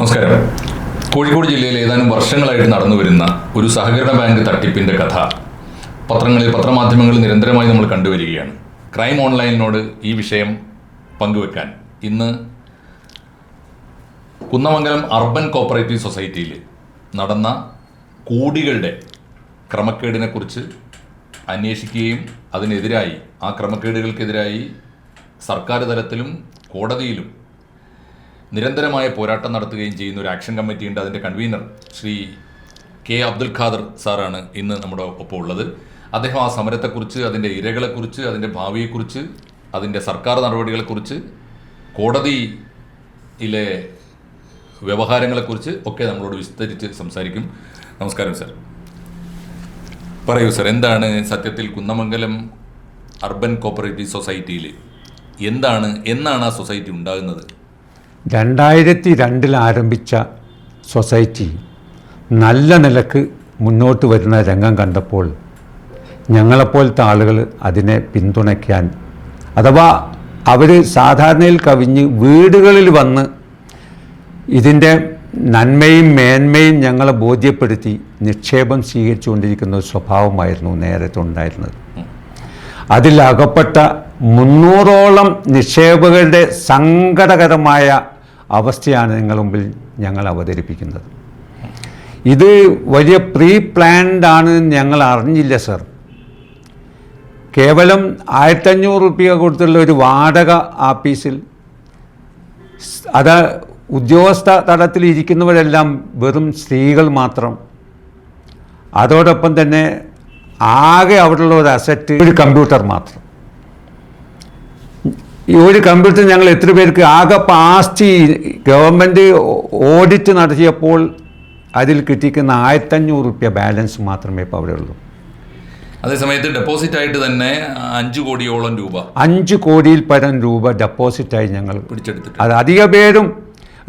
നമസ്കാരം. കോഴിക്കോട് ജില്ലയിൽ ഏതാനും വർഷങ്ങളായിട്ട് നടന്നു വരുന്ന ഒരു സഹകരണ ബാങ്ക് തട്ടിപ്പിന്റെ കഥ പത്രങ്ങളിൽ പത്രമാധ്യമങ്ങളിൽ നിരന്തരമായി നമ്മൾ കണ്ടുവരികയാണ്. ക്രൈം ഓൺലൈനിനോട് ഈ വിഷയം പങ്കുവെക്കാൻ ഇന്ന് കുന്നമംഗലം അർബൻ കോപ്പറേറ്റീവ് സൊസൈറ്റിയിൽ നടന്ന കോടികളുടെ ക്രമക്കേടിനെക്കുറിച്ച് അന്വേഷിക്കുകയും അതിനെതിരായി ആ ക്രമക്കേടുകൾക്കെതിരായി സർക്കാർ തലത്തിലും കോടതിയിലും നിരന്തരമായ പോരാട്ടം നടത്തുകയും ചെയ്യുന്ന ഒരു ആക്ഷൻ കമ്മിറ്റിയുണ്ട് അതിന്റെ കൺവീനർ ശ്രീ കെ അബ്ദുൽ ഖാദർ സാറാണ് ഇന്ന് നമ്മുടെ ഒപ്പം ഉള്ളത്. അദ്ദേഹം ആ സമരത്തെക്കുറിച്ച് അതിന്റെ ഇരകളെക്കുറിച്ച് അതിന്റെ ഭാവിയെക്കുറിച്ച് അതിന്റെ സർക്കാർ നടപടികളെക്കുറിച്ച് കോടതിയിലെ വ്യവഹാരങ്ങളെക്കുറിച്ച് ഒക്കെ നമ്മളോട് വിസ്തരിച്ച് സംസാരിക്കും. നമസ്കാരം സാർ. പറയൂ സാർ എന്താണ് സത്യത്തിൽ കുന്നമംഗലം അർബൻ കോപ്പറേറ്റീവ് സൊസൈറ്റിയിൽ എന്താണ് എന്നാണ് ആ സൊസൈറ്റി ഉണ്ടാകുന്നത്? രണ്ടായിരത്തി രണ്ടിൽ ആരംഭിച്ച സൊസൈറ്റി നല്ല നിലയ്ക്ക് മുന്നോട്ട് വരുന്ന രംഗം കണ്ടപ്പോൾ ഞങ്ങളെപ്പോലത്തെ ആളുകൾ അതിനെ പിന്തുണയ്ക്കാൻ അഥവാ അവർ സാധാരണയിൽ കവിഞ്ഞ് വീടുകളിൽ വന്ന് ഇതിന്റെ നന്മയും മേന്മയും ഞങ്ങളെ ബോധ്യപ്പെടുത്തി നിക്ഷേപം സ്വീകരിച്ചുകൊണ്ടിരിക്കുന്ന ഒരു സ്വഭാവമായിരുന്നു നേരത്തെ ഉണ്ടായിരുന്നത്. അതിലകപ്പെട്ട മുന്നൂറോളം നിക്ഷേപകരുടെ സങ്കടകരമായ അവസ്ഥയാണ് നിങ്ങളുടെ മുമ്പിൽ ഞങ്ങൾ അവതരിപ്പിക്കുന്നത്. ഇത് വലിയ പ്രീ പ്ലാൻഡ് ആണ് ഞങ്ങൾ അറിഞ്ഞില്ല സർ കേവലം ആയിരത്തഞ്ഞൂറ് റുപ്യ കൊടുത്തുള്ള ഒരു വാടക ആപ്പീസിൽ സ് അത് ഉദ്യോഗസ്ഥ തലത്തിൽ ഇരിക്കുന്നവരെല്ലാം വെറും സ്ത്രീകൾ മാത്രം. അതോടൊപ്പം തന്നെ ആകെ അവിടെയുള്ള ഒരു അസറ്റ് ഒരു കമ്പ്യൂട്ടർ മാത്രം. ഈ ഒരു കമ്പ്യൂട്ടർ ഞങ്ങൾ എത്ര പേർക്ക് ആകെ പാസ്റ്റ് ഗവൺമെന്റ് ഓഡിറ്റ് നടത്തിയപ്പോൾ അതിൽ കിട്ടിക്കുന്ന ആയിരത്തഞ്ഞൂറ് റുപ്യ ബാലൻസ് മാത്രമേ ഇപ്പോൾ അവിടെ ഉള്ളൂ. അതേസമയത്ത് ഡെപ്പോസിറ്റ് ആയിട്ട് തന്നെ അഞ്ച് കോടിയോളം രൂപ. അഞ്ച് കോടിയിൽ പരം രൂപ ഡെപ്പോസിറ്റായി ഞങ്ങൾ പിടിച്ചെടുത്തിട്ട് അത് അധിക പേരും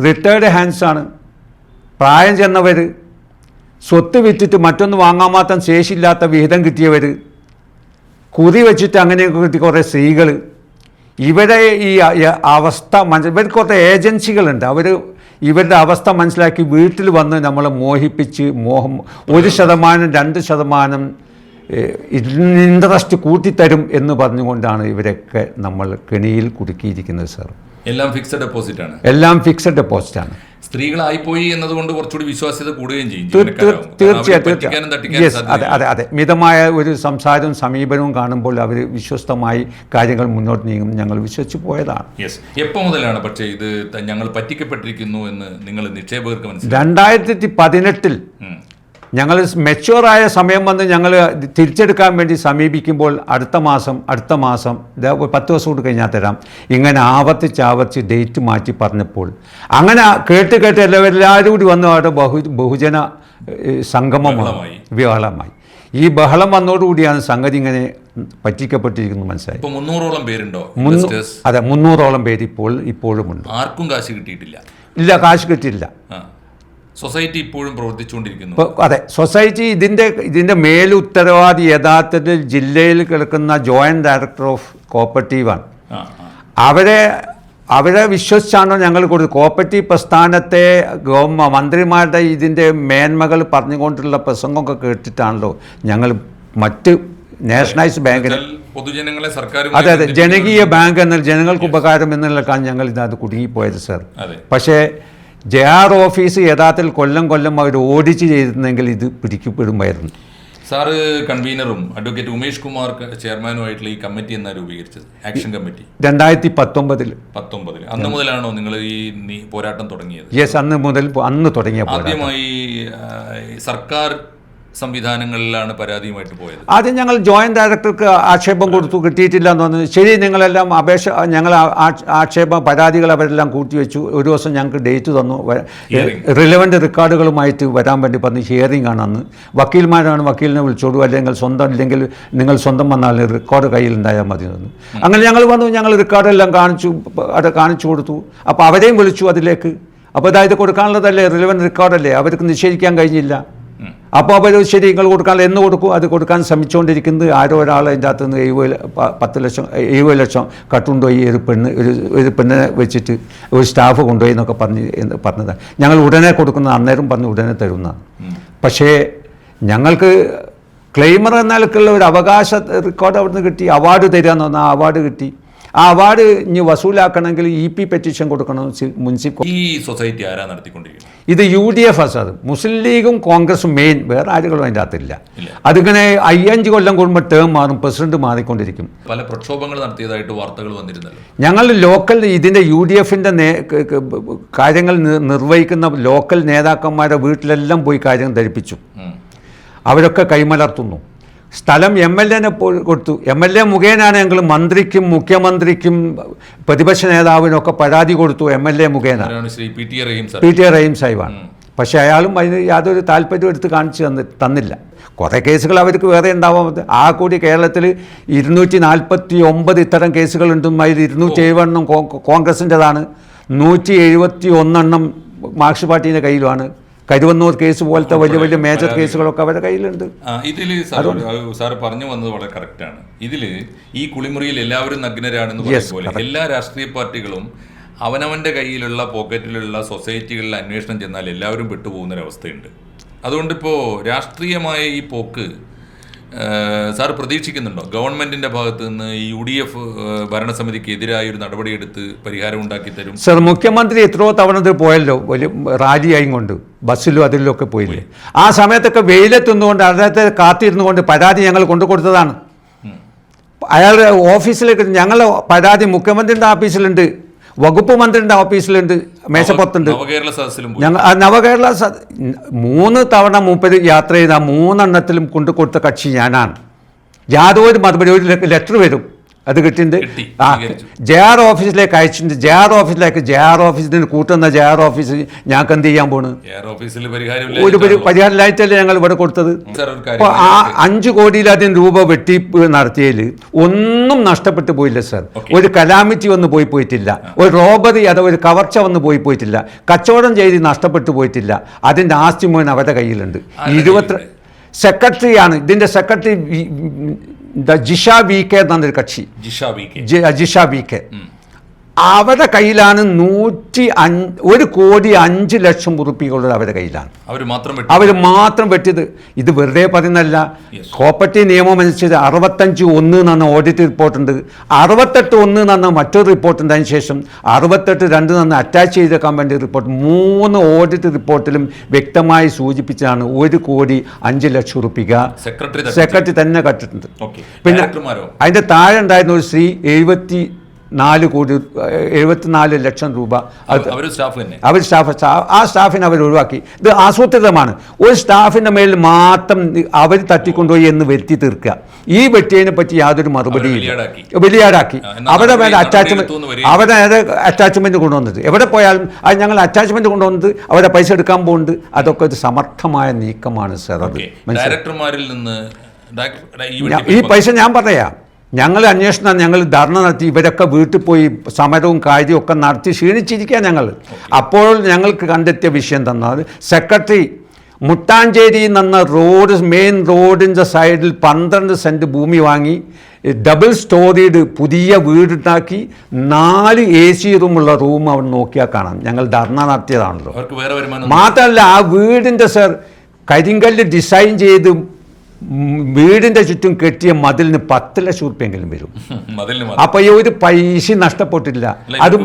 റിട്ടയർഡ് ഹാൻഡ്സാണ് പ്രായം ചെന്നവർ സ്വത്ത് വിറ്റിട്ട് മറ്റൊന്ന് വാങ്ങാൻ മാത്രം ശേഷിയില്ലാത്ത വിഹിതം കിട്ടിയവർ കുതി വെച്ചിട്ട് അങ്ങനെയൊക്കെ കിട്ടി കുറേ സ്ത്രീകൾ ഇവരെ ഈ അവസ്ഥ മനസ്സിൽ ഇവർക്ക് കുറേ ഏജൻസികളുണ്ട്. അവർ ഇവരുടെ അവസ്ഥ മനസ്സിലാക്കി വീട്ടിൽ വന്ന് നമ്മളെ മോഹിപ്പിച്ച് മോഹം ഒരു ശതമാനം രണ്ട് ശതമാനം ഇൻട്രസ്റ്റ് കൂട്ടിത്തരും എന്ന് പറഞ്ഞുകൊണ്ടാണ് ഇവരൊക്കെ നമ്മൾ കെണിയിൽ കുടുക്കിയിരിക്കുന്നത് സാർ. എല്ലാം ഫിക്സഡ് ഡെപ്പോസിറ്റ് ആണ്. എല്ലാം ഫിക്സഡ് ഡെപ്പോസിറ്റാണ് സ്ത്രീകളായിപ്പോയി എന്നതുകൊണ്ട് കുറച്ചുകൂടി വിശ്വാസ്യത കൂടുകയും ചെയ്യും തീർച്ചയായും അതെ അതെ അതെ. മിതമായ ഒരു സംസാരവും സമീപനവും കാണുമ്പോൾ അവർ വിശ്വസ്തമായി കാര്യങ്ങൾ മുന്നോട്ട് നീങ്ങും ഞങ്ങൾ വിശ്വസിച്ച് പോയതാണ്. യെസ് എപ്പോൾ മുതലാണ് പക്ഷേ ഇത് ഞങ്ങൾ പറ്റിക്കപ്പെട്ടിരിക്കുന്നു എന്ന് നിങ്ങൾ നിക്ഷേപകർക്ക് മനസ്സിലായി? രണ്ടായിരത്തി പതിനെട്ടിൽ. ഞങ്ങൾ മെച്ചുവറായ സമയം വന്ന് ഞങ്ങൾ തിരിച്ചെടുക്കാൻ വേണ്ടി സമീപിക്കുമ്പോൾ അടുത്ത മാസം അടുത്ത മാസം പത്ത് ദിവസം കൂടി കഴിഞ്ഞാൽ തരാം. ഇങ്ങനെ ആവർത്തിച്ച് ആവർത്തിച്ച് ഡേറ്റ് മാറ്റി പറഞ്ഞപ്പോൾ. അങ്ങനെ കേട്ട് കേട്ട് എല്ലാവരും കൂടി വന്നു അവിടെ ബഹു ബഹുജന സംഗമമായി. ബഹളമായി. ഈ ബഹളം വന്നതോടുകൂടിയാണ് സംഗതി ഇങ്ങനെ പറ്റിക്കപ്പെട്ടിരിക്കുന്നത് മനസ്സിലായി. മുന്നൂറോളം പേരുണ്ടോ അതെ മുന്നൂറോളം പേര് ഇപ്പോൾ ഇപ്പോഴും ഉണ്ട് ആർക്കും കാശ് കിട്ടിയിട്ടില്ല. ഇല്ല കാശ് കിട്ടിയിട്ടില്ല. സൊസൈറ്റി ഇപ്പോഴും പ്രവർത്തിച്ചുകൊണ്ടിരിക്കുന്നു. അതെ സൊസൈറ്റി ഇതിന്റെ ഇതിന്റെ മേലുത്തരവാദി യഥാർത്ഥത്തിൽ ജില്ലയിൽ കിടക്കുന്ന ജോയിന്റ് ഡയറക്ടർ ഓഫ് കോപ്പറേറ്റീവാണ്. അവരെ അവരെ വിശ്വസിച്ചാണോ ഞങ്ങൾ കൊടുത്തത്? കോപ്പറേറ്റീവ് പ്രസ്ഥാനത്തെ മന്ത്രിമാരുടെ ഇതിന്റെ മേന്മകൾ പറഞ്ഞുകൊണ്ടുള്ള പ്രസംഗമൊക്കെ കേട്ടിട്ടാണല്ലോ ഞങ്ങൾ മറ്റ് നാഷണലൈസ് ബാങ്കിന് പൊതുജനങ്ങളെ സർക്കാർ അതെ അതെ. ജനകീയ ബാങ്ക് എന്നാൽ ജനങ്ങൾക്ക് ഉപകാരം എന്നുള്ളതാണ് ഞങ്ങൾ ഇതിനകത്ത് കുടുങ്ങിപ്പോയത് സാർ. പക്ഷേ ജെ ആർ ഓഫീസ് യഥാർത്ഥത്തിൽ കൊല്ലം കൊല്ലം അവർ ഓഡിറ്റ് ചെയ്തിരുന്നെങ്കിൽ ഇത് പിടിക്കപ്പെടുമായിരുന്നു. സാറ് കൺവീനറും അഡ്വക്കേറ്റ് ഉമേഷ് കുമാർ ചെയർമാനുമായിട്ടുള്ള ഈ കമ്മിറ്റി എന്നാണ് രൂപീകരിച്ചത്? Action committee? രണ്ടായിരത്തി പത്തൊമ്പതിൽ. പത്തൊമ്പതിൽ അന്ന് മുതലാണോ നിങ്ങൾ ഈ പോരാട്ടം തുടങ്ങിയത്? യെസ് അന്ന് മുതൽ അന്ന് തുടങ്ങിയ ആദ്യമായി സർക്കാർ സംവിധാനങ്ങളിലാണ് പരാതിയുമായിട്ട് പോയത്. ആദ്യം ഞങ്ങൾ ജോയിന്റ് ഡയറക്ടർക്ക് ആക്ഷേപം കൊടുത്തു കിട്ടിയിട്ടില്ല എന്ന് പറഞ്ഞു. ശരി നിങ്ങളെല്ലാം അപേക്ഷ ഞങ്ങൾ ആക്ഷേപ പരാതികൾ അവരെല്ലാം കൂട്ടിവെച്ചു. ഒരു ദിവസം ഞങ്ങൾക്ക് ഡേറ്റ് തന്നു. റിലവന്റ് റെക്കോർഡുകളുമായിട്ട് വരാൻ വേണ്ടി പറഞ്ഞ് ഹിയറിംഗ് ആണ് അന്ന്. വക്കീൽമാരാണ് വക്കീലിനെ വിളിച്ചോളൂ അല്ലെങ്കിൽ സ്വന്തം ഇല്ലെങ്കിൽ നിങ്ങൾ സ്വന്തം വന്നാൽ റെക്കോർഡ് കയ്യിൽ ഉണ്ടായാൽ മതി എന്ന് അങ്ങനെ ഞങ്ങൾ വന്നു ഞങ്ങൾ റെക്കോർഡെല്ലാം കാണിച്ചു അത് കാണിച്ചു കൊടുത്തു. അപ്പോൾ അവരെയും വിളിച്ചു അതിലേക്ക്. അപ്പോൾ അതായത് കൊടുക്കാനുള്ളതല്ലേ? റിലവന്റ് റെക്കോർഡല്ലേ അവർക്ക് നിഷേധിക്കാൻ കഴിഞ്ഞില്ല. അപ്പോൾ അവർ ശരി നിങ്ങൾ കൊടുക്കാൻ എന്ന് കൊടുക്കും അത് കൊടുക്കാൻ ശ്രമിച്ചുകൊണ്ടിരിക്കുന്നത് ആരോ ഒരാൾ അതിന്റെ അകത്ത് നിന്ന് എഴുപത് പത്ത് ലക്ഷം എഴുപത് ലക്ഷം കട്ടുകൊണ്ടുപോയി ഒരു പെണ്ണ് ഒരു ഒരു പെണ്ണിനെ വെച്ചിട്ട് ഒരു സ്റ്റാഫ് കൊണ്ടുപോയി എന്നൊക്കെ പറഞ്ഞ് എന്ന് പറഞ്ഞതാണ്. ഞങ്ങൾ ഉടനെ കൊടുക്കുന്ന അന്നേരം പറഞ്ഞ് ഉടനെ തരുന്നതാണ്. പക്ഷേ ഞങ്ങൾക്ക് ക്ലെയിമർ എന്ന നിലക്കുള്ള ഒരു അവകാശ റെക്കോർഡ് അവിടുന്ന് കിട്ടി അവാർഡ് തരികയെന്ന് പറഞ്ഞാൽ അവാർഡ് കിട്ടി. ആ അവാർഡ് ഇനി വസൂലാക്കണമെങ്കിൽ ഇ പി പെറ്റീഷൻ കൊടുക്കണം മുനിസിപ്പൽ ഈ സൊസൈറ്റി ആരാ നടത്തിക്കൊണ്ടിരിക്കുന്നത്? ഇത് യു ഡി എഫ് അത് മുസ്ലിം ലീഗും കോൺഗ്രസും മെയിൻ വേറെ ആരുകളും അതിന്റെ അകത്തില്ല. അതിങ്ങനെ അയ്യഞ്ച് കൊല്ലം കൂടുമ്പോൾ ടേം മാറും പ്രസിഡന്റ് മാറിക്കൊണ്ടിരിക്കും. പല പ്രക്ഷോഭങ്ങൾ നടത്തിയതായിട്ട് വാർത്തകൾ വന്നിരുന്നല്ലോ. ഞങ്ങൾ ലോക്കൽ ഇതിന്റെ യു ഡി എഫിന്റെ കാര്യങ്ങൾ നിർവഹിക്കുന്ന ലോക്കൽ നേതാക്കന്മാരുടെ വീട്ടിലെല്ലാം പോയി കാര്യം ധരിപ്പിച്ചു. അവരൊക്കെ കൈമലർത്തുന്നു. സ്ഥലം എം എൽ എനെ കൊടുത്തു. എം എൽ എ മുഖേനയാണെങ്കിൽ മന്ത്രിക്കും മുഖ്യമന്ത്രിക്കും പ്രതിപക്ഷ നേതാവിനൊക്കെ പരാതി കൊടുത്തു എം എൽ എ മുഖേന. പി ടി ടി റഹീം സാഹിബാണ്. പക്ഷേ അയാളും അതിന് യാതൊരു താല്പര്യം എടുത്ത് കാണിച്ചു തന്നി തന്നില്ല. കുറേ കേസുകൾ അവർക്ക് വേറെ ഉണ്ടാവാൻ ആ കൂടി കേരളത്തിൽ ഇരുന്നൂറ്റി നാൽപ്പത്തി ഒമ്പത് ഇത്തരം കേസുകളുണ്ടും. അതിൽ ഇരുന്നൂറ്റി എഴുപതെണ്ണം കോൺഗ്രസിന്റെതാണ്. നൂറ്റി എഴുപത്തി ഒന്നെണ്ണം മാർക്സ് പാർട്ടീന്റെ കയ്യിലുമാണ്. കരുവന്നൂർ കേസ് പോലത്തെ വലിയ വലിയ മേജർ കേസുകളൊക്കെ അവരുടെ കയ്യിലുണ്ട്. ഇതിൽ സാർ പറഞ്ഞു വന്നത് വളരെ കറക്റ്റാണ് ഇതിൽ ഈ കുളിമുറിയിൽ എല്ലാവരും നഗ്നരാണെന്ന് പോലെ എല്ലാ രാഷ്ട്രീയ പാർട്ടികളും അവനവന്റെ കയ്യിലുള്ള പോക്കറ്റിലുള്ള സൊസൈറ്റികളിൽ അന്വേഷണം ചെന്നാൽ എല്ലാവരും വിട്ടുപോകുന്ന ഒരവസ്ഥയുണ്ട് അതുകൊണ്ട് ഇപ്പോൾ രാഷ്ട്രീയമായ ഈ പോക്ക് സാർ പ്രതീക്ഷിക്കുന്നുണ്ടോ? ഗവൺമെന്റിന്റെ ഭാഗത്ത് നിന്ന് ഈ യു ഡി എഫ് ഭരണസമിതിക്ക് എതിരായ ഒരു നടപടിയെടുത്ത് പരിഹാരം ഉണ്ടാക്കി തരും? സാർ മുഖ്യമന്ത്രി എത്രയോ തവണ പോയല്ലോ വലിയ റാലിയായും കൊണ്ട് ബസ്സിലും അതിലൊക്കെ പോയില്ലേ? ആ സമയത്തൊക്കെ വെയിലെത്തുന്നുകൊണ്ട് അദ്ദേഹത്തെ കാത്തിരുന്നു കൊണ്ട് പരാതി ഞങ്ങൾ കൊണ്ടു കൊടുത്തതാണ്. അയാളുടെ ഓഫീസിലേക്ക് ഞങ്ങളുടെ പരാതി മുഖ്യമന്ത്രിയുടെ ഓഫീസിലുണ്ട് വകുപ്പ് മന്ത്രിയുടെ ഓഫീസിലുണ്ട് മേശപ്പുറത്തുണ്ട്. ഞങ്ങൾ നവകേരള മൂന്ന് തവണ മൂപ്പര് യാത്ര ചെയ്ത മൂന്നെണ്ണത്തിലും കൊണ്ടു കൊടുത്ത കക്ഷി ഞാനാണ്. യാതൊരു മറുപടി ഒരു ലെറ്റർ വരും. അത് കിട്ടിയിട്ടുണ്ട്. കിട്ടി, ആ. ജെ ആർ ഓഫീസിലേക്ക് അയച്ചിട്ടുണ്ട്. ജെ ആർ ഓഫീസിലേക്ക് ജെ ആർ ഓഫീസിന് കൂട്ടുന്ന ജെ ആർ ഓഫീസ് ഞങ്ങൾക്ക് എന്ത് ചെയ്യാൻ പോണ്? ഒരു പരിഹാരമില്ലായിട്ടല്ലേ ഞങ്ങൾ ഇവിടെ കൊടുത്തത്? അപ്പോൾ ആ അഞ്ച് കോടിയിലധികം രൂപ വെട്ടിപ്പ് നടത്തിയതിൽ ഒന്നും നഷ്ടപ്പെട്ടു പോയില്ല സർ. ഒരു കലാമിറ്റി വന്ന് പോയി പോയിട്ടില്ല. ഒരു റോബറി അഥവാ ഒരു കവർച്ച വന്ന് പോയി പോയിട്ടില്ല. കച്ചവടം ചെയ്ത് നഷ്ടപ്പെട്ടു പോയിട്ടില്ല. അതിന്റെ ആസ്തി മുഴുവൻ അവരുടെ കയ്യിലുണ്ട്. ഇരുപത്തി സെക്രട്ടറിയാണ്. ഇതിന്റെ സെക്രട്ടറി വി- ദ ജിഷ വി കെ എന്നൊരു കക്ഷി ജിഷ വി കെ ജി- ജിഷ വി കെ അവരുടെ കയ്യിലാണ് നൂറ്റി അഞ്ച് ഒരു കോടി അഞ്ച് ലക്ഷം ഉറുപ്പികളുള്ളത് അവരുടെ കയ്യിലാണ്. അവർ മാത്രം വിട്ടു. അവർ മാത്രം വെട്ടിയത്. ഇത് വെറുതെ പറയുന്നല്ല കോപ്പറ്റി കോപ്പറേറ്റീവ് നിയമം അനുസരിച്ച് അറുപത്തഞ്ച് ഒന്ന് എന്ന ഓഡിറ്റ് റിപ്പോർട്ടുണ്ട് അറുപത്തെട്ട് ഒന്ന് എന്ന മറ്റൊരു റിപ്പോർട്ട് ഉണ്ട്. അതിന് ശേഷം അറുപത്തെട്ട് രണ്ട് എന്ന അറ്റാച്ച് ചെയ്തേക്കാൻ വേണ്ടി റിപ്പോർട്ട് മൂന്ന് ഓഡിറ്റ് റിപ്പോർട്ടിലും വ്യക്തമായി സൂചിപ്പിച്ചാണ് ഒരു കോടി അഞ്ച് ലക്ഷം ഉറുപ്പിക സെക്രട്ടറി സെക്രട്ടറി തന്നെ കട്ടിട്ടുണ്ട്. പിന്നെ അതിന്റെ അതിന്റെ താഴെ ഉണ്ടായിരുന്ന ഒരു സ്ത്രീ എഴുപത്തി നാല് കോടി എഴുപത്തിനാല് ലക്ഷം രൂപ അവർ സ്റ്റാഫ് തന്നെ. അവർ സ്റ്റാഫ് ആ സ്റ്റാഫിനെ അവർ ഒഴിവാക്കി. ഇത് ആസൂത്രിതമാണ്. ഒരു സ്റ്റാഫിന്റെ മേലിൽ മാത്രം അവർ തട്ടിക്കൊണ്ടുപോയി എന്ന് വരുത്തി തീർക്കുക. ഈ വെട്ടിയതിനെ പറ്റി യാതൊരു മറുപടിയും വെളിയാടാക്കി അവിടെ വേണ്ട അറ്റാച്ച്മെന്റ് അവിടെ അറ്റാച്ച്മെന്റ് കൊണ്ടുവന്നത്. എവിടെ പോയാലും അത് ഞങ്ങൾ അറ്റാച്ച്മെന്റ് കൊണ്ടുവന്നത് അവരെ പൈസ എടുക്കാൻ പോകുന്നുണ്ട്. അതൊക്കെ ഒരു സമർത്ഥമായ നീക്കമാണ് സാർ അത്. ഡയറക്ടർമാരിൽ നിന്ന് ഈ പൈസ ഞാൻ പറയാം ഞങ്ങൾ അന്വേഷണം ഞങ്ങൾ ധർണ നടത്തി ഇവരൊക്കെ വീട്ടിൽ പോയി സമരവും കാര്യവും ഒക്കെ നടത്തി ക്ഷീണിച്ചിരിക്കുക ഞങ്ങൾ. അപ്പോൾ ഞങ്ങൾക്ക് കണ്ടെത്തിയ വിഷയം തന്നത് സെക്രട്ടറി മുട്ടാഞ്ചേരി എന്ന റോഡ് മെയിൻ റോഡിന്റെ സൈഡിൽ പന്ത്രണ്ട് സെന്റ് ഭൂമി വാങ്ങി ഡബിൾ സ്റ്റോറീഡ് പുതിയ വീടുണ്ടാക്കി നാല് എ സി റൂമുള്ള റൂം അവിടെ നോക്കിയാൽ കാണാം. ഞങ്ങൾ ധർണ നടത്തിയതാണല്ലോ. മാത്രമല്ല ആ വീടിന്റെ സർ കരിങ്കല്ല് ഡിസൈൻ ചെയ്ത് വീടിന്റെ ചുറ്റും കെട്ടിയ മതിലിന് പത്ത് ലക്ഷം ഉറുപ്പ്യെങ്കിലും വരും. അപ്പൊ ഈ ഒരു പൈസ നഷ്ടപ്പെട്ടില്ല അത്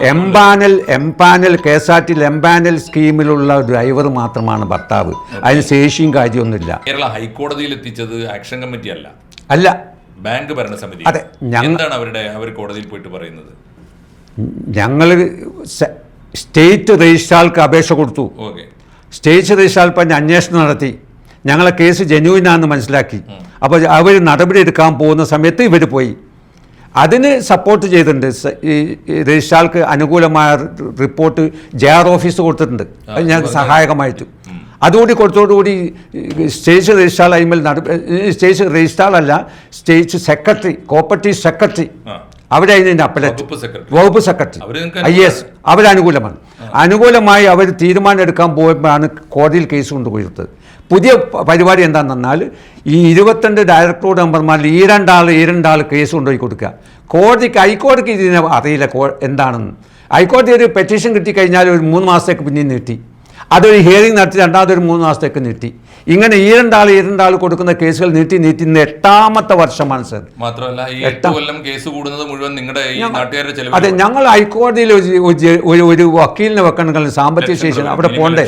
empanel empanel K S R T empanel സ്കീമിലുള്ള driver മാത്രമാണ് ഭർത്താവ്. അതിന് ശേഷിയും കാര്യമൊന്നുമില്ല. കേരള ഹൈക്കോടതിയിൽ എത്തിച്ചത് ആക്ഷൻ കമ്മിറ്റി അല്ല. അല്ല ബാങ്ക് ഭരണസമിതി. അതെ, എന്താണ് അവരുടെ അവർ കോടതിയിൽ പോയിട്ട് പറയുന്നത്? ഞങ്ങൾ സ്റ്റേറ്റ് രജിസ്ട്രാൾക്ക് അപേക്ഷ കൊടുത്തു. സ്റ്റേറ്റ് രജിസ്ട്രാൾ പറഞ്ഞ് അന്വേഷണം നടത്തി. ഞങ്ങളെ കേസ് ജെന്യൂനാന്ന് മനസ്സിലാക്കി. അപ്പോൾ അവർ നടപടി എടുക്കാൻ പോകുന്ന സമയത്ത് ഇവർ പോയി. അതിന് സപ്പോർട്ട് ചെയ്തിട്ടുണ്ട്. ഈ രജിസ്ട്രാൾക്ക് അനുകൂലമായ റിപ്പോർട്ട് ജെ ആർ ഓഫീസ് കൊടുത്തിട്ടുണ്ട്. അത് ഞങ്ങൾക്ക് സഹായകമായിട്ട്. അതുകൂടി കൊടുത്തോടുകൂടി സ്റ്റേറ്റ് രജിസ്ട്രാൾ അതിന്മേൽ സ്റ്റേറ്റ് രജിസ്ട്രാൾ അല്ല സ്റ്റേറ്റ് സെക്രട്ടറി കോപ്പറേറ്റീവ് സെക്രട്ടറി അവിടെ അതിന്റെ അപ്പലറ്റ് വകുപ്പ് സെക്രട്ടറി ഐ എസ് അവരനുകൂലമാണ്. അനുകൂലമായി അവർ തീരുമാനം എടുക്കാൻ പോയപ്പോഴാണ് കോടതിയിൽ കേസ് കൊണ്ടുപോയിരുന്നത് പുതിയ പരിപാടി എന്താണെന്ന് പറഞ്ഞാൽ ഈ ഇരുപത്തിരണ്ട് ഡയറക്ടറോട് മെമ്പർമാരിൽ ഈ രണ്ടാൾ ഈ രണ്ടാൾ കേസ് കൊണ്ടുപോയി കൊടുക്കുക. കോടതിക്ക് ഹൈക്കോടതിക്ക് ഇതിനെ അറിയില്ല കോ- എന്താണെന്ന്. ഹൈക്കോടതി ഒരു പെറ്റീഷൻ കിട്ടിക്കഴിഞ്ഞാൽ ഒരു മൂന്ന് മാസത്തേക്ക് പിന്നെയും നീട്ടി. അതൊരു ഹിയറിംഗ് നടത്തി രണ്ടാമതൊരു മൂന്ന് മാസത്തേക്ക് നീട്ടി. ഇങ്ങനെ ഈ രണ്ടാൾ ഈ രണ്ടാൾ കൊടുക്കുന്ന കേസുകൾ നീട്ടി നീട്ടി ഇന്ന് എട്ടാമത്തെ വർഷമാണ് സർ. മാത്രമല്ല ഈ എട്ട് കൊല്ലം കേസ് കൂടുന്നത് മുഴുവൻ നിങ്ങളുടെ ഈ നാട്ടുകാരുടെ അതെ ഞങ്ങൾ ഹൈക്കോടതിയിൽ ഒരു ഒരു- വക്കീലിനെ വെക്കണമെങ്കിൽ സാമ്പത്തിക ശേഷി അവിടെ പോകണ്ടേ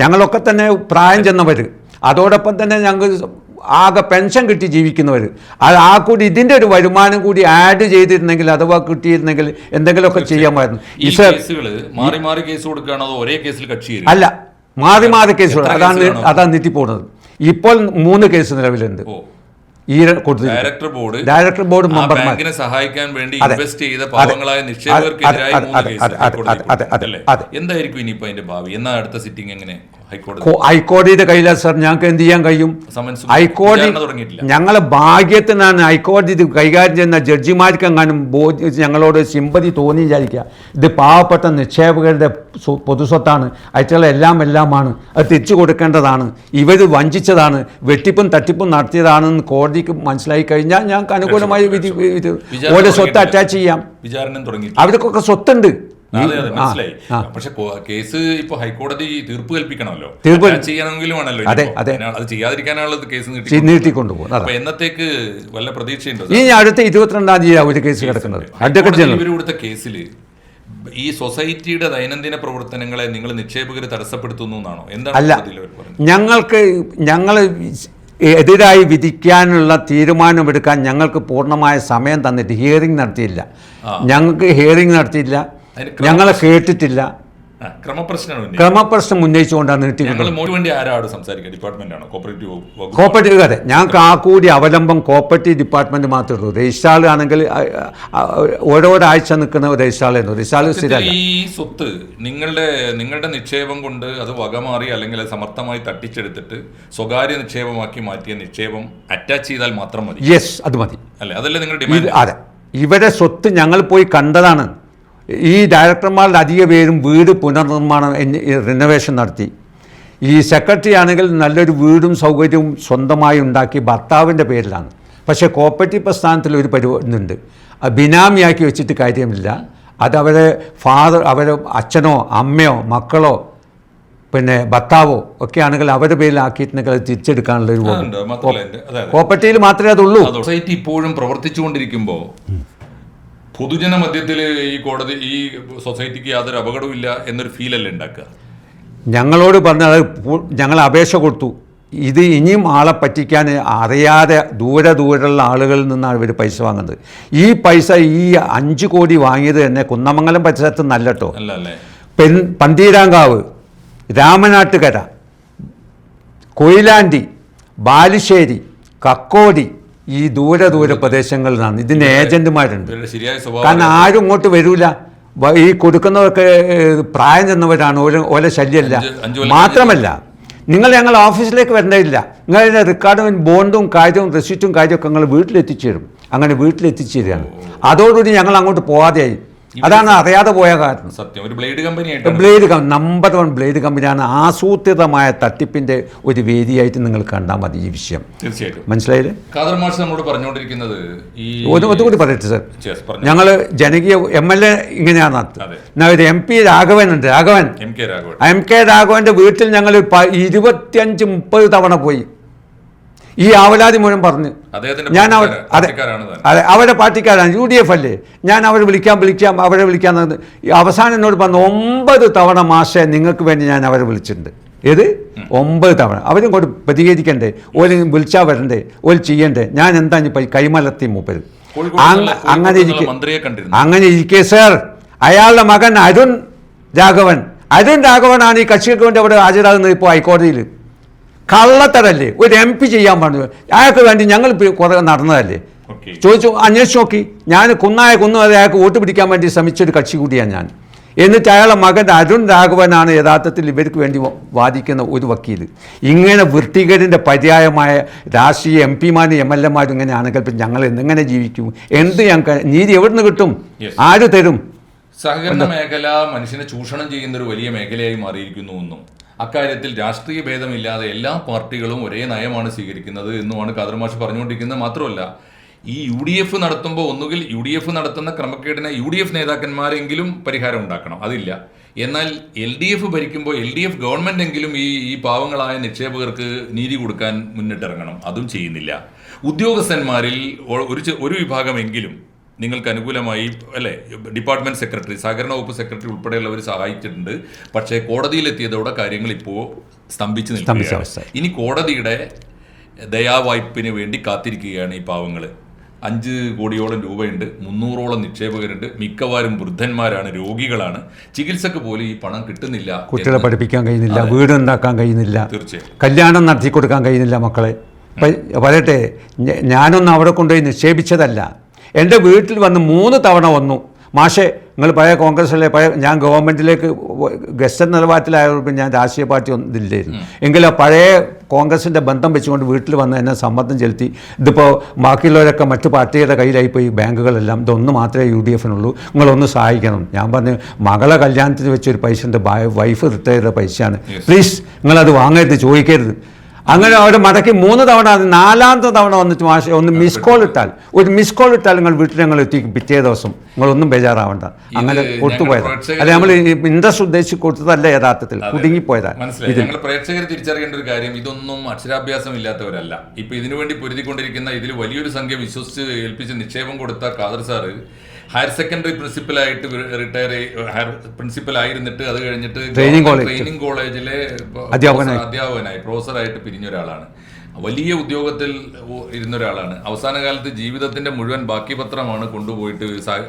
ഞങ്ങളൊക്കെ തന്നെ പ്രായം ചെന്നവര്. അതോടൊപ്പം തന്നെ ഞങ്ങൾ ആകെ പെൻഷൻ കിട്ടി ജീവിക്കുന്നവർ അത് ആ കൂടി ഇതിന്റെ ഒരു വരുമാനം കൂടി ആഡ് ചെയ്തിരുന്നെങ്കിൽ അഥവാ കിട്ടിയിരുന്നെങ്കിൽ എന്തെങ്കിലുമൊക്കെ ചെയ്യാമായിരുന്നു. ഈ ഈ മാറി മാറി കേസ് കൊടുക്കുകയാണോ അതോ ഒരേ കേസിൽ കക്ഷി അല്ല മാറി മാറി കേസുകൾ അതാണ്? അതാണ് നീട്ടിപ്പോണത്. ഇപ്പോൾ മൂന്ന് കേസ് നിലവിലുണ്ട്. ഈ കൊടുത്തു ഡയറക്ടർ ബോർഡ് ഡയറക്ടർ ബോർഡ് ബാങ്കിനെ സഹായിക്കാൻ വേണ്ടി ഇൻവെസ്റ്റ് ചെയ്ത പാവങ്ങളായ നിക്ഷേപകർക്കെതിരായി? എന്തായിരിക്കും ഇനിയിപ്പോ അതിന്റെ ഭാവി? എന്നാ അടുത്ത സിറ്റിംഗ് എങ്ങനെ? ഹൈക്കോടതിയുടെ കയ്യിലാ സാർ ഞങ്ങൾക്ക് എന്ത് ചെയ്യാൻ കഴിയും? ഹൈക്കോടതി ഞങ്ങളെ ഭാഗ്യത്തിനാണ് ഹൈക്കോടതി ഇത് കൈകാര്യം ചെയ്യുന്ന ജഡ്ജിമാർക്ക് എങ്ങാനും ബോധ്യ ഞങ്ങളോട് സിമ്പതി തോന്നി വിചാരിക്കുക. ഇത് പാവപ്പെട്ട നിക്ഷേപകരുടെ സ്വ- പൊതുസ്വത്താണ്. അയച്ചുള്ള എല്ലാം എല്ലാമാണ്. അത് തിരിച്ചു കൊടുക്കേണ്ടതാണ്. ഇവർ വഞ്ചിച്ചതാണ്. വെട്ടിപ്പും തട്ടിപ്പും നടത്തിയതാണെന്ന് കോടതിക്ക് മനസ്സിലായി കഴിഞ്ഞാൽ ഞങ്ങൾക്ക് അനുകൂലമായി വിധി ഓരോ സ്വത്ത് അറ്റാച്ച് ചെയ്യാം. അവർക്കൊക്കെ സ്വത്തുണ്ട്. അതെ അതെ മനസ്സിലായി. പക്ഷെ കേസ് ഇപ്പൊ ഹൈക്കോടതി തീർപ്പ് കൽപ്പിക്കണമല്ലോ. തീർപ്പ് ആണല്ലോ അതെ, അതെ. അത്. ചെയ്യാതിരിക്കാനാണുള്ളത് കേസ് നീട്ടിക്കൊണ്ടുപോകും അപ്പൊ എന്നത്തേക്ക് വല്ല പ്രതീക്ഷയുണ്ടോ ഈ അടുത്ത ഇരുപത്തിരണ്ടാം തീയതി ഒരു കേസ് കിടക്കുന്നത്. Advocate general. ഇവർ കൊടുത്ത കേസിൽ ഈ സൊസൈറ്റിയുടെ ദൈനംദിന പ്രവർത്തനങ്ങളെ നിങ്ങൾ നിക്ഷേപകർ തടസ്സപ്പെടുത്തുന്നു എന്നാണോ? എന്താണ് ഞങ്ങൾക്ക് ഞങ്ങൾ എതിരായി വിധിക്കാനുള്ള തീരുമാനമെടുക്കാൻ ഞങ്ങൾക്ക് പൂർണമായ സമയം തന്നിട്ട് ഹിയറിംഗ് നടത്തിയില്ല. ഞങ്ങൾക്ക് ഹിയറിംഗ് നടത്തിയില്ല. ഞങ്ങളെ കേട്ടിട്ടില്ല. ക്രമപ്രശ്നമാണ് ക്രമപ്രശ്നം ഉന്നയിച്ചുകൊണ്ടാണ് വേണ്ടി ആരാണ് സംസാരിക്കുക? ഡിപ്പാർട്ട്മെന്റ് ആണോ? കോപ്പറേറ്റീവ് അതെ. ഞങ്ങൾക്ക് ആ കൂടി അവലംബം കോപ്പറേറ്റീവ് ഡിപ്പാർട്ട്മെന്റ് മാത്രമേ ഉള്ളൂ. രജിസ്ട്രാൾ ആണെങ്കിൽ ആ, ആ, ഓരോരാഴ്ച നിൽക്കുന്ന രജിസ്ട്രാളായിരുന്നു രജിസ്ട്രാൾ ഈ സ്വത്ത് നിങ്ങളുടെ നിങ്ങളുടെ നിക്ഷേപം കൊണ്ട് അത് വകമാറി അല്ലെങ്കിൽ സമർത്ഥമായി തട്ടിച്ചെടുത്തിട്ട് സ്വകാര്യ നിക്ഷേപമാക്കി മാറ്റിയ നിക്ഷേപം അറ്റാച്ച് ചെയ്താൽ മാത്രം മതി. യെസ് അത് മതി. അല്ലേ? അതല്ലേ നിങ്ങളുടെ അതെ. ഇവരെ സ്വത്ത് ഞങ്ങൾ പോയി കണ്ടതാണ്. ഈ ഡയറക്ടർമാരുടെ അധിക പേരും വീട് പുനർനിർമ്മാണം റിനോവേഷൻ നടത്തി. ഈ സെക്രട്ടറി ആണെങ്കിൽ നല്ലൊരു വീടും സൗകര്യവും സ്വന്തമായി ഉണ്ടാക്കി ഭർത്താവിന്റെ പേരിലാണ്. പക്ഷേ കോപ്പറേറ്റീവ് പ്രസ്ഥാനത്തിൽ ഒരു പരിപാടിയുണ്ട് ബിനാമിയാക്കി വെച്ചിട്ട് കാര്യമില്ല. അത് അവരെ ഫാദർ അവരെ അച്ഛനോ അമ്മയോ മക്കളോ പിന്നെ ഭർത്താവോ ഒക്കെ ആണെങ്കിൽ അവരുടെ പേരിലാക്കിയിട്ടുണ്ടെങ്കിൽ അത് തിരിച്ചെടുക്കാനുള്ള ഒരു കോപ്പറേറ്റീവിൽ മാത്രമേ അതുള്ളൂ. സൊസൈറ്റി ഇപ്പോഴും പ്രവർത്തിച്ചുകൊണ്ടിരിക്കുമ്പോൾ പൊതുജന മധ്യത്തിൽ ഈ കോടതി ഈ സൊസൈറ്റിക്ക് യാതൊരു അപകടവും ഇല്ല എന്നൊരു ഫീൽ അല്ല ഉണ്ടാക്കുക? ഞങ്ങളോട് പറഞ്ഞത് ഞങ്ങൾ അപേക്ഷ കൊടുത്തു. ഇത് ഇനിയും ആളെ പറ്റിക്കാൻ അറിയാതെ ദൂരെ ദൂരെയുള്ള ആളുകളിൽ നിന്നാണ് ഇവർ പൈസ വാങ്ങുന്നത്. ഈ പൈസ ഈ അഞ്ച് കോടി വാങ്ങിയത് തന്നെ കുന്നമംഗലം പരിസരത്ത് നല്ല കേട്ടോ അല്ല അല്ലേ? പെൻ പന്തീരാങ്കാവ് രാമനാട്ടുകര കൊയിലാണ്ടി ബാലുശ്ശേരി കക്കോടി ഈ ദൂരെ ദൂരെ പ്രദേശങ്ങളിൽ നിന്നാണ്. ഇതിന് ഏജന്റുമാരുണ്ട്. കാരണം ആരും ഇങ്ങോട്ട് വരൂല. ഈ കൊടുക്കുന്നവർക്ക് പ്രായം ചെന്നവരാണ് ഓല ഓല ശല്യമല്ല. മാത്രമല്ല നിങ്ങൾ ഞങ്ങൾ ഓഫീസിലേക്ക് വരേണ്ടതില്ല. നിങ്ങളുടെ റെക്കോർഡും ബോണ്ടും കാര്യവും റെസിപ്റ്റും കാര്യമൊക്കെ നിങ്ങൾ വീട്ടിലെത്തിച്ചു തരും അങ്ങനെ വീട്ടിലെത്തിച്ചു തരികയാണ് അതോടുകൂടി ഞങ്ങൾ അങ്ങോട്ട് പോകാതെയായി അതാണ് അറിയാതെ പോയ കാരണം സത്യം. ഒരു ബ്ലേഡ് കമ്പനി ആയിട്ടാണ്. ബ്ലേഡ് നമ്പർ വൺ ബ്ലേഡ് കമ്പനിയാണ് ആസൂത്രിതമായ തട്ടിപ്പിന്റെ ഒരു വേദിയായിട്ട് നിങ്ങൾ കണ്ടാൽ മതി ഈ വിഷയം. തീർച്ചയായിട്ടും. മനസ്സിലായില്ലേ? ഖാദർ മാഷ് നമ്മോട് പറഞ്ഞുകൊണ്ടിരിക്കുന്നത് ഈ ഒന്ന് ഒന്നുകൂടി പറയട്ടെ സർ. ഞങ്ങൾ ജനകീയ എം എൽ എ ഇങ്ങനെയാണ് എന്നാൽ ഒരു എം പി രാഘവൻ ഉണ്ട്. Raghavan. M K Raghavan. M K രാഘവന്റെ വീട്ടിൽ ഞങ്ങൾ ഇരുപത്തിയഞ്ച് മുപ്പത് തവണ പോയി. ഈ ആവലാതി മുഴുവൻ പറഞ്ഞു. ഞാൻ അവർ അതെ. അതെ അവരുടെ പാർട്ടിക്കാരാണ്. യു ഡി എഫ് അല്ലേ? ഞാൻ അവരെ വിളിക്കാൻ വിളിക്കാം അവരെ വിളിക്കാൻ അവസാനം എന്നോട് പറഞ്ഞു ഒമ്പത് തവണ മാഷെ നിങ്ങൾക്ക് വേണ്ടി ഞാൻ അവരെ വിളിച്ചിട്ടുണ്ട്. ഏത്? ഒമ്പത് തവണ. അവരും കൂടെ പ്രതികരിക്കണ്ടേ? ഒരു വിളിച്ചാൽ വരണ്ടേ? ഒരു ചെയ്യണ്ടേ? ഞാൻ എന്താ ഇപ്പം കൈമലത്തി മൂപ്പര്? അങ്- അങ്ങനെ ഇരിക്കെ അങ്ങനെ ഇരിക്കെ സർ. അയാളുടെ മകൻ അരുൺ രാഘവൻ. അരുൺ രാഘവനാണ് ഈ കക്ഷികൾക്ക് വേണ്ടി അവിടെ ഹാജരാകുന്നത് ഇപ്പോൾ ഹൈക്കോടതിയിൽ. കള്ളത്തരല്ലേ? ഒരു എം പി ചെയ്യാൻ പറഞ്ഞു. അയാൾക്ക് വേണ്ടി ഞങ്ങൾ കുറേ നടന്നതല്ലേ? ചോദിച്ചു അന്വേഷിച്ച് നോക്കി. ഞാൻ കുന്നായ കുന്നു വരെ അയാൾക്ക് വോട്ട് പിടിക്കാൻ വേണ്ടി ശ്രമിച്ചൊരു കക്ഷി കൂടിയാണ് ഞാൻ. എന്നിട്ട് അയാളെ മകൻ അരുൺ രാഘവനാണ് യഥാർത്ഥത്തിൽ ഇവർക്ക് വേണ്ടി വാദിക്കുന്ന ഒരു വക്കീൽ ഇങ്ങനെ വൃത്തികേടിന്റെ പര്യായമായ രാഷ്ട്രീയ എം പിമാരും എം എൽ എമാരും ഇങ്ങനെയാണെങ്കിൽ പിന്നെ ഞങ്ങൾ എങ്ങനെ ജീവിക്കും? എന്ത് ഞങ്ങൾക്ക് നീതി എവിടെ നിന്ന് കിട്ടും ആര് തരും? സഹകരണ മേഖല മനുഷ്യനെ ചൂഷണം ചെയ്യുന്ന ഒരു വലിയ മേഖലയായി മാറിയിരിക്കുന്നു എന്നും. അക്കാര്യത്തിൽ രാഷ്ട്രീയ ഭേദമില്ലാതെ എല്ലാ പാർട്ടികളും ഒരേ നയമാണ് സ്വീകരിക്കുന്നത് എന്നുമാണ് കാദർ മാഷ് പറഞ്ഞുകൊണ്ടിരിക്കുന്നത്. മാത്രമല്ല ഈ യു ഡി എഫ് നടത്തുമ്പോൾ ഒന്നുകിൽ യു ഡി എഫ് നടത്തുന്ന ക്രമക്കേടിനെ യു ഡി എഫ് നേതാക്കന്മാരെങ്കിലും പരിഹാരം ഉണ്ടാക്കണം. അതില്ല. എന്നാൽ എൽ ഡി എഫ് ഭരിക്കുമ്പോൾ എൽ ഡി എഫ് ഗവൺമെന്റ് എങ്കിലും ഈ ഈ പാവങ്ങളായ നിക്ഷേപകർക്ക് നീതി കൊടുക്കാൻ മുന്നിട്ടിറങ്ങണം. അതും ചെയ്യുന്നില്ല. ഉദ്യോഗസ്ഥന്മാരിൽ ഒരു ഒരു വിഭാഗമെങ്കിലും നിങ്ങൾക്ക് അനുകൂലമായി അല്ലേ ഡിപ്പാർട്ട്മെന്റ് സെക്രട്ടറി സഹകരണ വകുപ്പ് സെക്രട്ടറി ഉൾപ്പെടെയുള്ളവർ സഹായിച്ചിട്ടുണ്ട്. പക്ഷേ കോടതിയിലെത്തിയതോടെ കാര്യങ്ങൾ ഇപ്പോൾ സ്തംഭിച്ച് നിൽക്കുകയാണ്. ഇനി കോടതിയുടെ ദയാവായ്പിന് വേണ്ടി കാത്തിരിക്കുകയാണ് ഈ പാവങ്ങൾ അഞ്ച് കോടിയോളം രൂപയുണ്ട് മുന്നൂറോളം നിക്ഷേപകരുണ്ട് മിക്കവാറും വൃദ്ധന്മാരാണ് രോഗികളാണ്. ചികിത്സക്ക് പോലും ഈ പണം കിട്ടുന്നില്ല കുട്ടികളെ പഠിപ്പിക്കാൻ കഴിയുന്നില്ല വീട് ഉണ്ടാക്കാൻ കഴിയുന്നില്ല തീർച്ചയായും. കല്യാണം നടത്തി കൊടുക്കാൻ കഴിയുന്നില്ല മക്കളെ. പറയട്ടെ ഞാനൊന്നും അവിടെ കൊണ്ടുപോയി നിക്ഷേപിച്ചതല്ല. എന്റെ വീട്ടിൽ വന്ന് മൂന്ന് തവണ വന്നു. മാഷെ നിങ്ങൾ പഴയ കോൺഗ്രസ്സിലെ പഴയ ഞാൻ ഗവൺമെന്റിലേക്ക് ഗസ്റ്റ് നിലവാരത്തിലായപ്പോൾ ഞാൻ രാഷ്ട്രീയ പാർട്ടി ഒന്നും ഇല്ലായിരുന്നു എങ്കിലും പഴയ കോൺഗ്രസിന്റെ ബന്ധം വെച്ചുകൊണ്ട് വീട്ടിൽ വന്ന് എന്നെ സമ്മർദ്ദം ചെലുത്തി. ഇതിപ്പോൾ ബാക്കിയുള്ളവരൊക്കെ മറ്റു പാർട്ടിയുടെ കയ്യിലായി പോയി ബാങ്കുകളെല്ലാം. ഇതൊന്ന് മാത്രമേ യു ഡി എഫിനുള്ളൂ. നിങ്ങളൊന്ന് സഹായിക്കണം. ഞാൻ പറഞ്ഞു മകളെ കല്യാണത്തിന് വെച്ചൊരു പൈസ ഉണ്ട്. വൈഫ് റിട്ടയർ പൈസയാണ്. പ്ലീസ് നിങ്ങളത് വാങ്ങരുത് ചോദിക്കരുത്. അങ്ങനെ അവർ മടക്കി മൂന്ന് തവണ നാലാമത്തെ തവണ വന്നിട്ട് മാഷെ ഒന്ന് മിസ് കോൾ ഇട്ടാൽ. ഒരു മിസ് കോൾ ഇട്ടാൽ നിങ്ങൾ വീട്ടിൽ ഞങ്ങൾ എത്തിക്കും പിറ്റേ ദിവസം നിങ്ങളൊന്നും ബേജാറാവണ്ട. അങ്ങനെ കൊടുത്തുപോയത്. അല്ലെ നമ്മൾ ഇൻട്രസ്റ്റ് ഉദ്ദേശിച്ച് കൊടുത്തതല്ല യഥാർത്ഥത്തിൽ കുടുങ്ങിപ്പോയതാ മനസ്സിലായി. പ്രേക്ഷകർ തിരിച്ചറിയേണ്ട ഒരു കാര്യം ഇതൊന്നും അക്ഷരാഭ്യാസം ഇല്ലാത്തവരല്ല ഇപ്പൊ ഇതിനു വേണ്ടി പൊരുതിക്കൊണ്ടിരിക്കുന്ന ഇതിൽ വലിയൊരു സംഖ്യ വിശ്വസിച്ച് ഏൽപ്പിച്ച് നിക്ഷേപം കൊടുത്ത ഖാദർ സാറ് ഹയർ സെക്കൻഡറി പ്രിൻസിപ്പലായിട്ട് റിട്ടയർ ഹയർ പ്രിൻസിപ്പൽ ആയിരുന്നിട്ട് അത് കഴിഞ്ഞിട്ട് ട്രെയിനിങ് കോളേജിലെ അധ്യാപകനായി. അധ്യാപകനായി പ്രൊഫസറായിട്ട് പിരിഞ്ഞ ഒരാളാണ് വലിയ ഉദ്യോഗത്തിൽ ഇരുന്ന ഒരാളാണ് അവസാന കാലത്ത് ജീവിതത്തിന്റെ മുഴുവൻ ബാക്കി പത്രമാണ് കൊണ്ടുപോയിട്ട്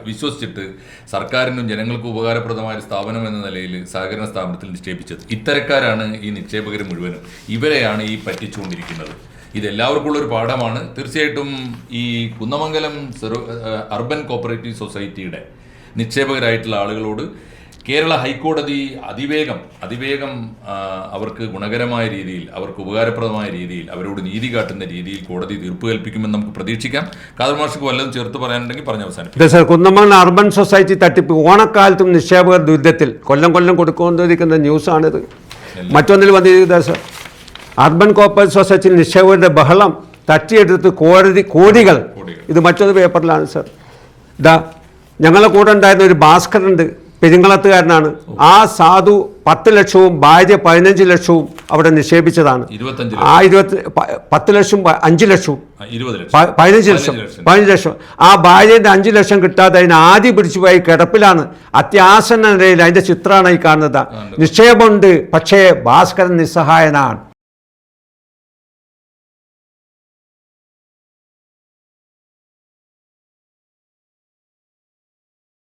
വിശ്വസിച്ചിട്ട് സർക്കാരിനും ജനങ്ങൾക്കും ഉപകാരപ്രദമായ ഒരു സ്ഥാപനം എന്ന നിലയിൽ സഹകരണ സ്ഥാപനത്തിൽ നിക്ഷേപിച്ചത്. ഇത്തരക്കാരാണ് ഈ നിക്ഷേപകർ മുഴുവനും. ഇവരെയാണ് ഈ പറ്റിച്ചുകൊണ്ടിരിക്കുന്നത്. ഇത് എല്ലാവർക്കും ഉള്ള ഒരു പാഠമാണ്. തീർച്ചയായിട്ടും ഈ കുന്നമംഗലം അർബൻ കോപ്പറേറ്റീവ് സൊസൈറ്റിയുടെ നിക്ഷേപകരായിട്ടുള്ള ആളുകളോട് കേരള ഹൈക്കോടതി അതിവേഗം അതിവേഗം അവർക്ക് ഗുണകരമായ രീതിയിൽ അവർക്ക് ഉപകാരപ്രദമായ രീതിയിൽ അവരോട് നീതി കാട്ടുന്ന രീതിയിൽ കോടതി തീർപ്പ് കൽപ്പിക്കുമെന്ന് നമുക്ക് പ്രതീക്ഷിക്കാം. കാതർ മാഷക്ക് വല്ലതും ചേർത്ത് പറയാനുണ്ടെങ്കിൽ പറഞ്ഞ അവസാനം സർ കുന്നമംഗലം അർബൻ സൊസൈറ്റി തട്ടിപ്പ് ഓണക്കാലത്തും നിക്ഷേപകർ ദുരിതത്തിൽ. കൊല്ലം കൊല്ലം കൊടുക്കൊണ്ടിരിക്കുന്ന ന്യൂസാണിത്. മറ്റൊന്നിൽ വന്നിരിക്കുന്നത് സർ. അർബൻ കോപ്പറേറ്റ് സൊസൈറ്റി നിക്ഷേപകരുടെ ബഹളം തട്ടിയെടുത്ത് കോടതി കോടികൾ. കോടികൾ. ഇത് മറ്റൊരു പേപ്പറിലാണ് സർ. ഇതാ ഞങ്ങളുടെ കൂടെ ഉണ്ടായിരുന്ന ഒരു ഭാസ്കറുണ്ട് പെരിങ്ങളത്തുകാരനാണ് ആ സാധു പത്ത് ലക്ഷവും ഭാര്യ പതിനഞ്ച് ലക്ഷവും അവിടെ നിക്ഷേപിച്ചതാണ്. ആ ഇരുപത്തി പത്ത് ലക്ഷം അഞ്ച് ലക്ഷവും പതിനഞ്ച് ലക്ഷം. ലക്ഷം. പതിനഞ്ച് ലക്ഷം. ആ ഭാര്യന്റെ അഞ്ച് ലക്ഷം കിട്ടാതെ അതിന് ആദ്യം പിടിച്ചു പോയി കിടപ്പിലാണ് അത്യാസന്ന നിലയിൽ അതിന്റെ ചിത്രമാണ് ഈ കാണുന്നത്. നിക്ഷേപമുണ്ട് പക്ഷേ ഭാസ്കരൻ നിസ്സഹായനാണ്.